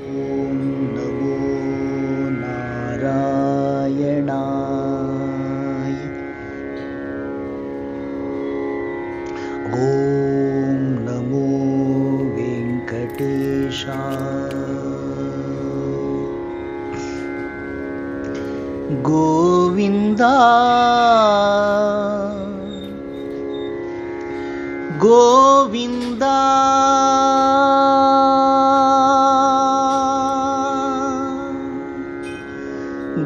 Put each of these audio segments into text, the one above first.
Mm-hmm.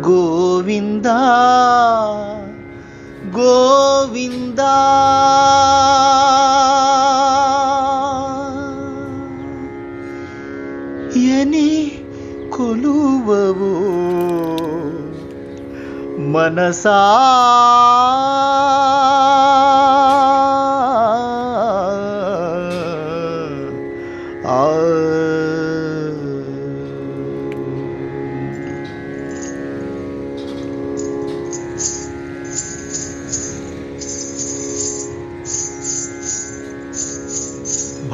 Govinda Govinda. ఎని కొలువవు మనసా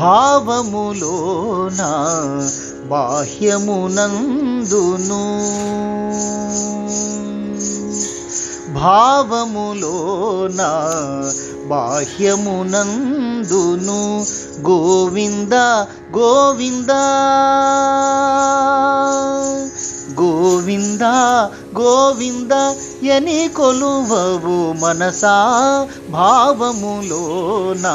భావములోన బాహ్యమునందును. భావములోన బాహ్యమునందును. గోవింద గోవిందా. గోవింద గోవింద ఎని కొలువవు మనసా భావములోన?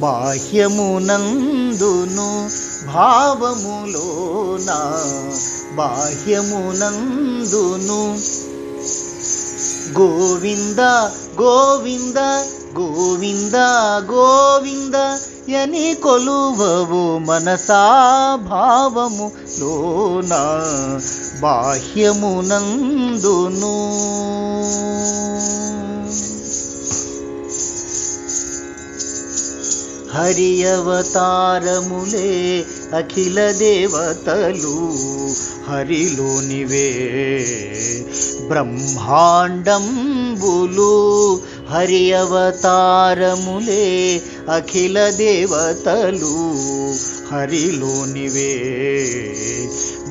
బాహ్యమునందును భావములోన? బాహ్యమునందును గోవింద గోవింద గోవింద గోవింద ఎని కొలువవు మనసా భావము లోన బాహ్యమునందును. హరి అవతారములే అఖిల దేవతలు హరిలోనివే. బ్రహ్మాండం శంభులు హరి అవతారములే అఖిల దేవతలు. హరిలోనివే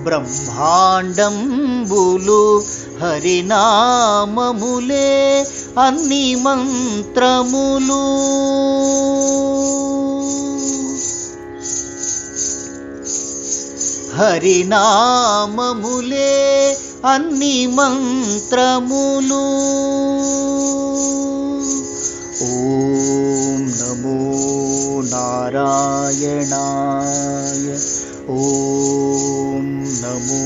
బ్రహ్మాండంబులు హరినామములే అన్ని మంత్రములు. హరినామములే అన్ని మంత్రములు ఓం నమో నారాయణాయ ఓం నమో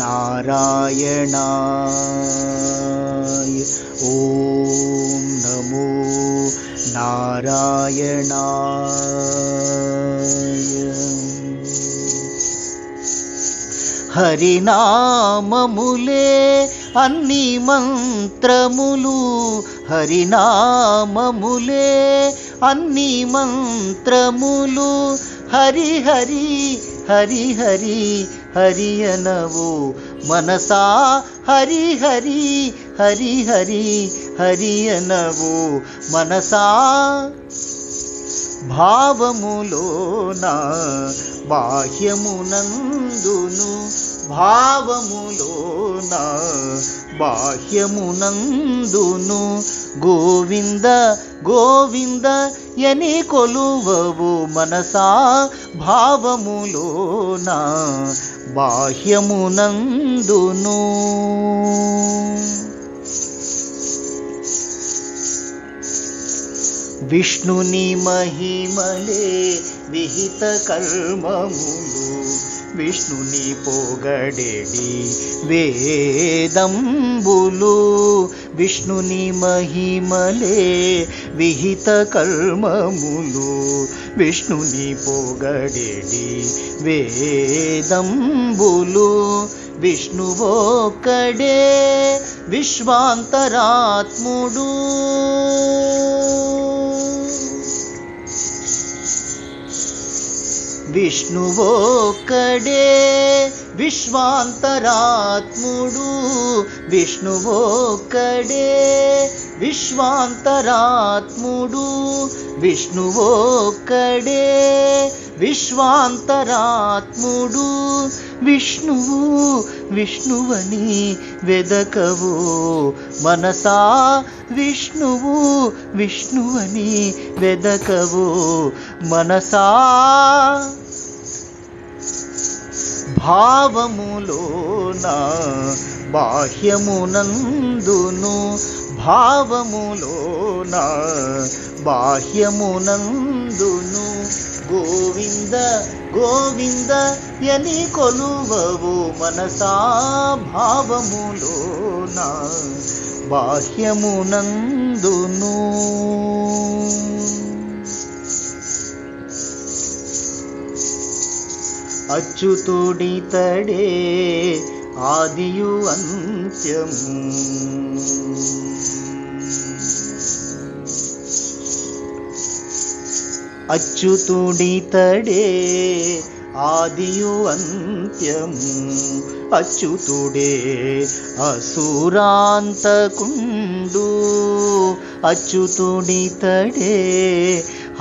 నారాయణాయ ఓం నమో నారాయణాయ హరినామములే అన్ని మంత్రములు. హరినామములే అన్ని మంత్రములు. హరి హరి హరి హరి హరి అనవు. మనసా హరి హరి హరి హరి హరి అనవు. మనసా భావములోన బాహ్యమునందును భావములోన బాహ్యమునందును గోవింద గోవింద ఎని కొలువవు మనసా భావములోన బాహ్యమునందును. విష్ణుని మహిమలే విహిత కర్మములు. విష్ణుని పొగడెడి వేదంబులు. విష్ణుని మహిమలే విహిత కర్మములు. విష్ణుని పొగడెడి వేదంబులు. విష్ణువోకడే విశ్వాంతరాత్ముడు. విష్ణువోక్కడే విశ్వాంతరాత్ముడు. విష్ణువోక్కడే విశ్వాంతరాత్ముడు. విష్ణువోక్కడే విశ్వాంతరాత్ముడు. విష్ణువు విష్ణువని వెదకవు. మనసా విష్ణువు విష్ణువని వెదకవు. మనసా భావములోన బాహ్యమునందును భావములోన బాహ్యమునందును గోవింద గోవింద ఎని కొలువవు మనసా భావములోన బాహ్యమునందును. అచ్యుతుడితడే ఆదియు అంత్యము అచ్యుతుడితడే ఆదియు అంత్యము అచ్యుతుడే అసురాంతకుండు అచ్యుతుడితడే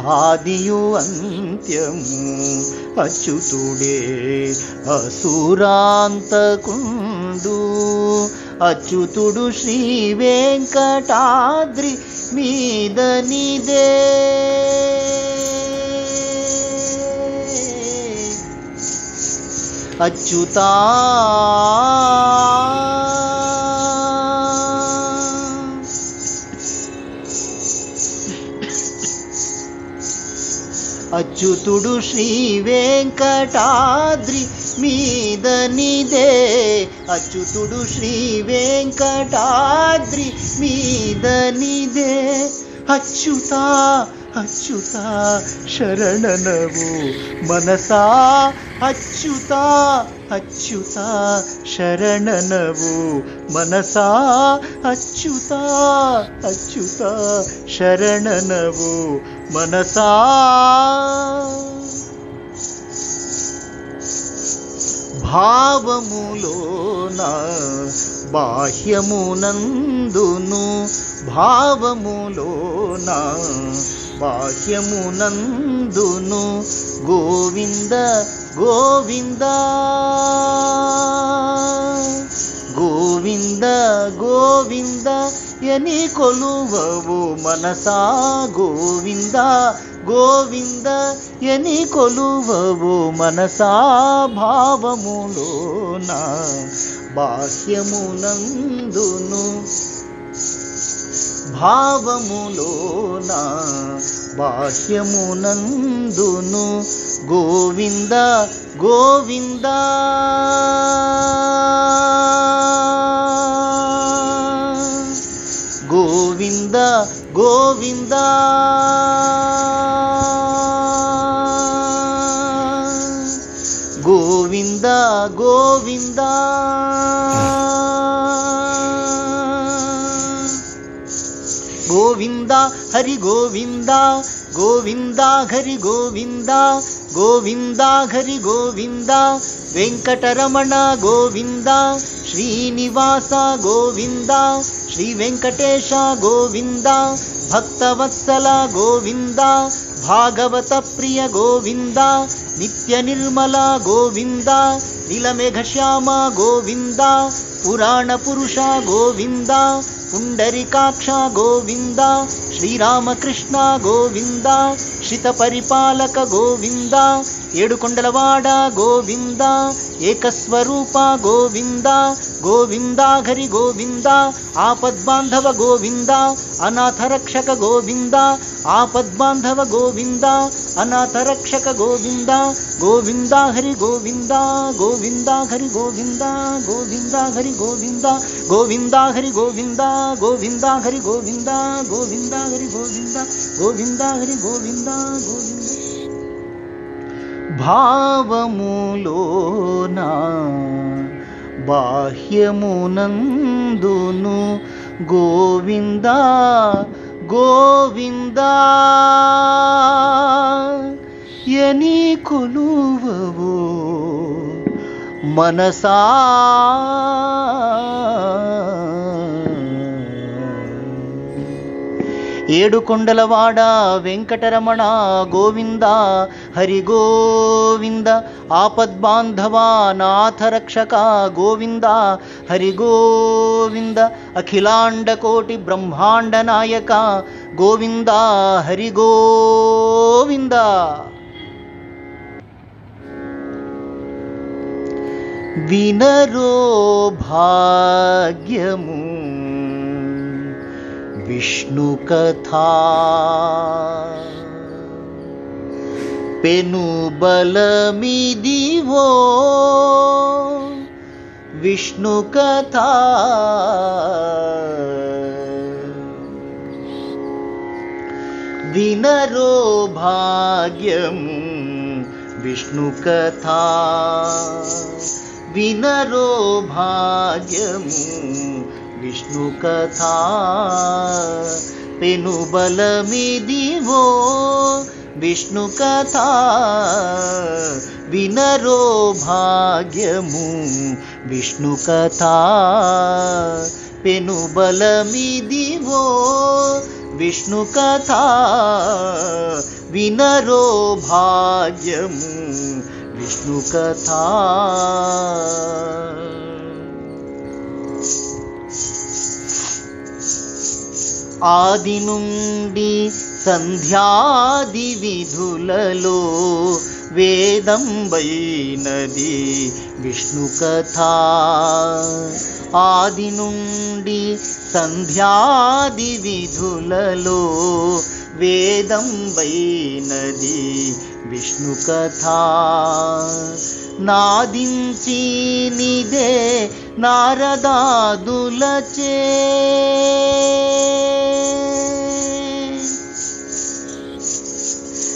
ఆదియు అంత్యము అచ్యుతుడే అసురాంతకుండు. అచ్యుతుడు శ్రీ వెంకటాద్రి మీద అచ్యుతా. అచ్యుతుడు శ్రీ వెంకటాద్రి మీదనిదే. అచ్యుతుడు శ్రీ వెంకటాద్రి మీదనిదే. అచ్యుతా అచ్యుత శరణనవు మనసా అచ్యుత అచ్యుత శరణనవు మనసా అచ్యుత అచ్యుత శరణనవు మనసా. భావములోన బాహ్యమునందును భావములోన వాక్యమునందును గోవింద గోవింద. గోవింద గోవింద ఎని కొలువవు మనసా. గోవింద గోవింద ఎని కొలువవు మనసా. భావములోన బాహ్యమునందును భావములోన బాహ్యమునందును గోవింద గోవింద. గోవింద గోవింద. గోవింద గోవింద. గోవింద హరి గోవింద గోవింద హరి గోవింద గోవింద హరి గోవింద వెంకటరమణ గోవింద శ్రీనివాస గోవింద శ్రీ వెంకటేశ గోవింద భక్తవత్సల గోవింద భాగవత ప్రియ గోవింద నిత్య నిర్మల గోవింద నీలమేఘ శ్యామ గోవింద పురాణ పురుష గోవింద पुण्डरिकाक्षा गोविन्दा श्रीरामकृष्णा गोविन्दा क्षितपरिपालक गोविन्दा ఏడుకొండలవాడ గోవింద ఏకస్వరూప గోవింద గోవిందాఘరి గోవింద ఆపద్బాంధవ గోవింద అనాథరక్షక గోవింద ఆపద్బాంధవ గోవింద అనాథరక్షక గోవింద గోవింద హరి గోవింద గోవింద హరి గోవింద గోవింద హరి గోవింద గోవింద హరి గోవింద గోవింద హరి గోవింద గోవింద హరి గోవింద గోవింద హరి గోవింద గోవింద భావములోన బాహ్యమునందును గోవింద గోవింద. ఎని కొలువవు మనసా ఏడు కొండలవాడ వెంకటరమణ గోవింద హరి గోవింద ఆపద్బాంధవా నాథరక్షక గోవింద హరి గోవింద అఖిలాండ కోటి బ్రహ్మాండ నాయక గోవింద హరి గోవింద వినరో భాగ్యము विष्णुकथा। पेनुबलमि दिवो विष्णुकथा। दिनरो भाग्यं विष्णुकथा। विनरो भाग्यम् विष्णुकथा पेबलमि दिवो विष्णुकथा विनरो भाग्यमु विष्णुकथा पेुबलमि दिवो विष्णुकथा विनरो भाग्यमु विष्णुकथा ఆది నుండి సంధ్యాది విధులలో వేదంబైనది విష్ణు కథ ఆది నుండి సంధ్యాది విధులలో వేదంబైనది విష్ణు కథ నాదించి నిదే నారదాదులచే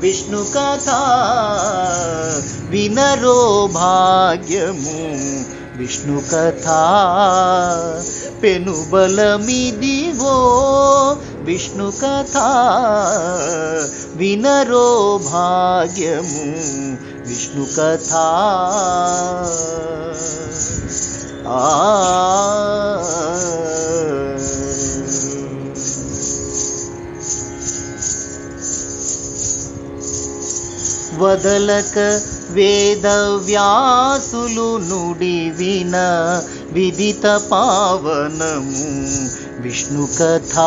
విష్ణు కథా వినరో భాగ్యము విష్ణు కథా పెను బలమిదివో విష్ణు కథా వినరో భాగ్యము విష్ణు కథా ఆ వదలక వేదవ్యాసులు నుడి విన విదిత పావనము విష్ణు కథ.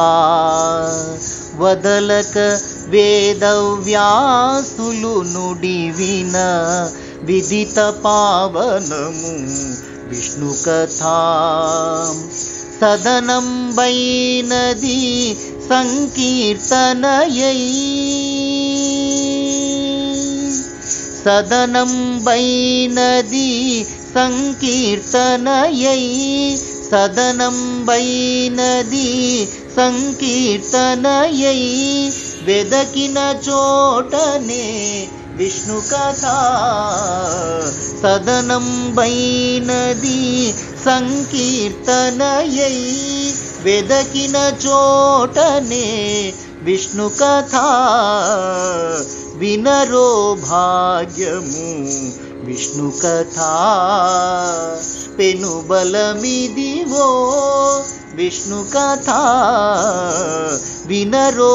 వదలక వేదవ్యాసులు నుడి విన విదిత పావనము విష్ణు కథ. సదనం వైనది సంకీర్తనయై సదనంబైనది సంకీర్తనయై. సదనంబైనది సంకీర్తనయై. వెదకిన చోటనే విష్ణు కథ. సదనంబైనది సంకీర్తనయై. వెదకిన చోటనే విష్ణు కథ. వినరో భాగ్యము విష్ణు కథా పెను బలమిదివో విష్ణు కథా వినరో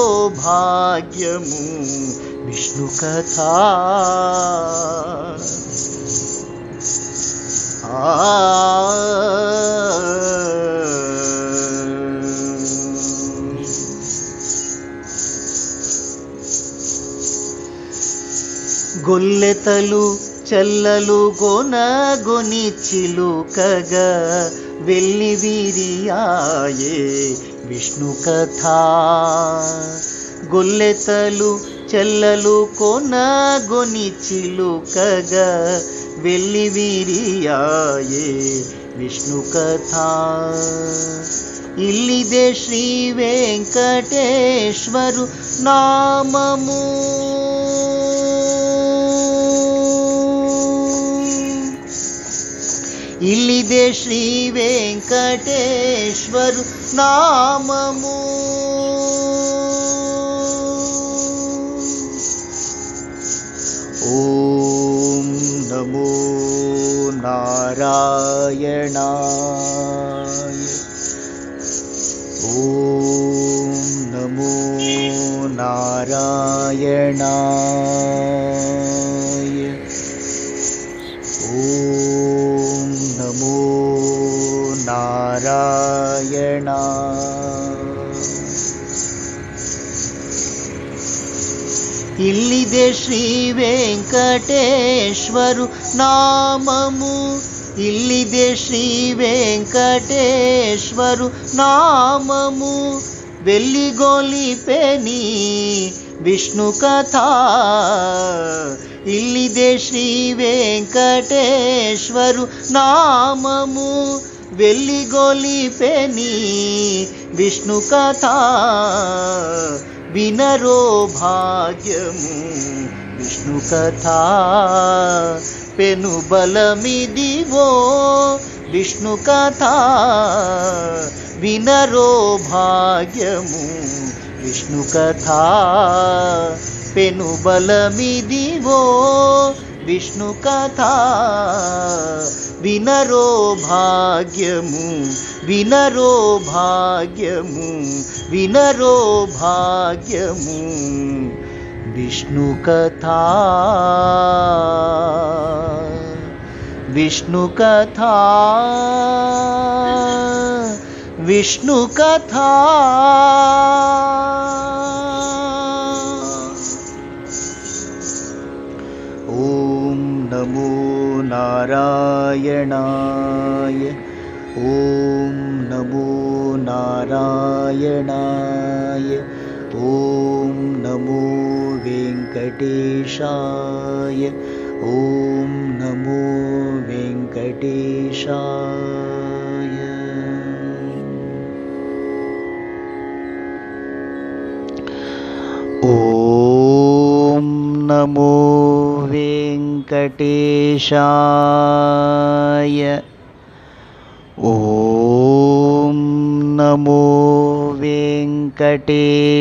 గొల్లెతలు చల్లలు గొనగొని చిలుకగా వెళ్ళి విరియాయే విష్ణు కథ. గొల్లెతలు చెల్లలు కొనగొని చిలుకగా వెళ్ళి విరియాయే విష్ణు కథ. ఇల్లిదే శ్రీ వెంకటేశ్వరు నామము. ఇల్లిదే శ్రీ వెంకటేశ్వరు నామము ఓం నమో నారాయణాయ ఓం నమో నారాయణాయ వెంకటేశ్వరు నామము. ఇల్లిదే శ్రీ వెంకటేశ్వరు నామము. వెల్లిగొలిపెని విష్ణు కథ. ఇల్లిదే శ్రీ వెంకటేశ్వరు నామము. వెల్లిగొలిపెని విష్ణు కథ. వినరో భాగ్యము. విష్ణు కథ పెను బలమిదివో విష్ణు కథ వినరో భాగ్యము విష్ణు కథ పెను బలమిదివో విష్ణు కథ వినరో భాగ్యము వినరో భాగ్యము వినరో భాగ్యము विष्णुकथा। विष्णुकथा। विष्णुकथा। ॐ नमो नारायणाय। ॐ नमो नारायणाय। ॐ नमो वेङ्कटेशाय ॐ नमो वेङ्कटेशाय। ॐ नमो वेङ्कटेशाय ॐ नमो वेङ्कटेश